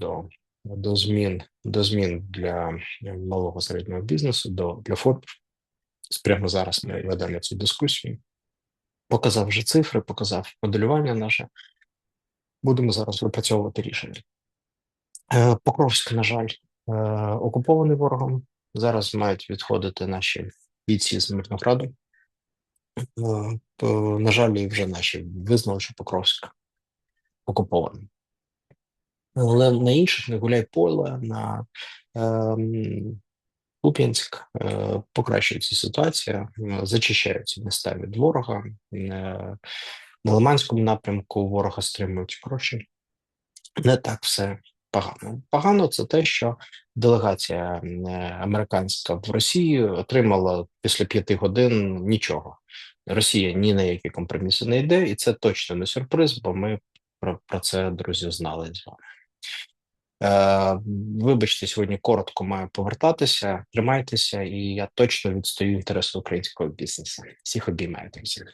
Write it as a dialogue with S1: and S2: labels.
S1: до, до змін до змін для малого середнього бізнесу, до для ФОП. Прямо зараз ми ведемо цю дискусію. Показав вже цифри, показав моделювання наше. Будемо зараз випрацьовувати рішення. Е, Покровськ, на жаль, е, окупований ворогом. Зараз мають відходити наші бійці з Мирнограду. Е, На жаль, вже наші визнали, що Покровськ окупований. Але на інших на Гуляйполе, на Куп'янськ е, покращується ситуація, зачищаються міста від ворога. Е, на Лиманському напрямку ворога стримують гроші. Не так все погано. Погано це те, що делегація е, американська в Росії отримала після п'яти годин нічого. Росія ні на які компроміси не йде, і це точно не сюрприз, бо ми про, про це друзі знали з вами. Е, Вибачте, сьогодні коротко маю повертатися. Тримайтеся, і я точно відстаю інтереси українського бізнесу. Всіх обіймаю друзі.